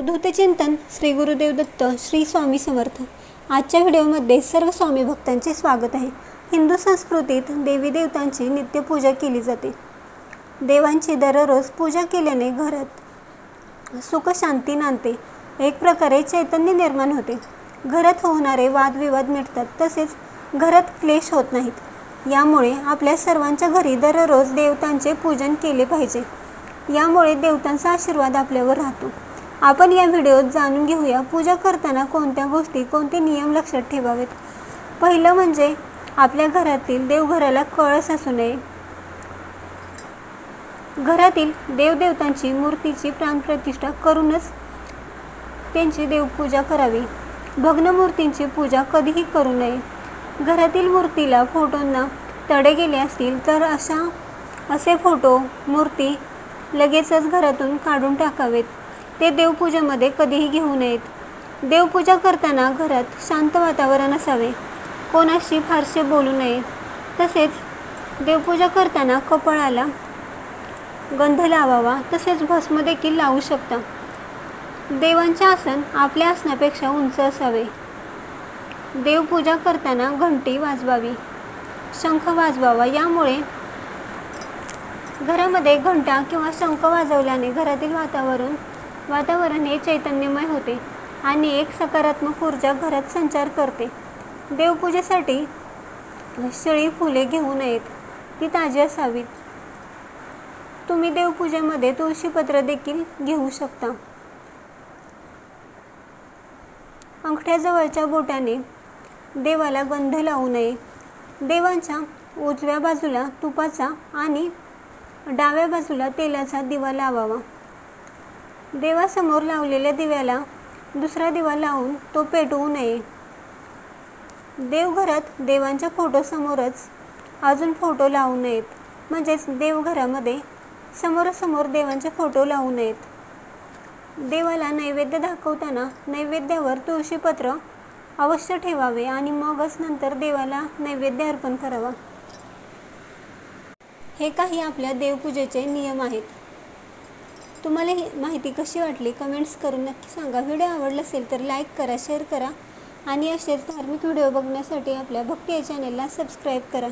अवधूत चिंतन श्री गुरुदेव दत्त श्री स्वामी समर्थ. आजच्या व्हिडिओमध्ये सर्व स्वामी भक्तांचे स्वागत आहे. हिंदू संस्कृतीत देवी देवतांची नित्यपूजा केली जाते. देवांची दररोज पूजा केल्याने घरात सुख शांती नांदते. एक प्रकारे चैतन्य निर्माण होते. घरात होणारे वादविवाद मिटतात तसेच घरात क्लेश होत नाहीत. यामुळे आपल्या सर्वांच्या घरी दररोज देवतांचे पूजन केले पाहिजे. यामुळे देवतांचा आशीर्वाद आपल्यावर राहतो. आपण या व्हिडिओत जाणून घेऊया पूजा करताना कोणत्या गोष्टी कोणते नियम लक्षात ठेवावेत? पहिलं म्हणजे आपल्या घरातील देवघराला कळस असू नये. घरातील देवदेवतांची मूर्तीची प्राणप्रतिष्ठा करूनच त्यांची देवपूजा करावी. भग्न मूर्तींची पूजा कधीही करू नये. घरातील मूर्तीला फोटोंना तडे गेले असतील तर अशा असे फोटो मूर्ती लगेचच घरातून काढून टाकावेत. ते देवपूजेमध्ये कधीही घेऊ नयेत. देवपूजा करताना घरात शांत वातावरण असावे. कोणाशी फारसे बोलू नये तसेच देवपूजा करताना कपाळाला गंध लावावा तसेच भस्म देखील लावू शकता. देवांचे आसन आपल्या आसनापेक्षा उंच असावे. देवपूजा करताना घंटी वाजवावी. शंख वाजवावा यामुळे घरामध्ये घंटा किंवा शंख वाजवल्याने घरातील वातावरण वातावरण हे चैतन्यमय होते आणि एक सकारात्मक ऊर्जा घरात संचार करते. देवपूजेसाठी शेळी फुले घेऊ नयेत ती ताजी असावीत. तुम्ही देवपूजेमध्ये तुळशीपत्र देखील घेऊ शकता. अंगठ्याजवळच्या बोटाने देवाला गंध लावू नये. देवांच्या उजव्या बाजूला तुपाचा आणि डाव्या बाजूला तेलाचा दिवा लावावा. देवासमोर लावलेल्या दिव्याला दुसरा दिवा लावून तो पेटवू नये. देवघरात देवांच्या फोटोसमोरच अजून फोटो लावू नयेत. म्हणजेच देवघरामध्ये समोरासमोर देवांचे फोटो लावू नयेत. देवाला नैवेद्य दाखवताना नैवेद्यावर तुळशीपत्र अवश्य ठेवावे आणि मगच नंतर देवाला नैवेद्य अर्पण करावा. हे काही आपल्या देवपूजेचे नियम आहेत. तुम्हाला ही माहिती कशी वाटली कमेंट्स करून नक्की सांगा. व्हिडिओ आवडला असेल तर लाईक करा शेअर करा. आणि असेच धार्मिक व्हिडिओ बघण्यासाठी आपल्या भक्ती या चॅनेलला सबस्क्राईब करा.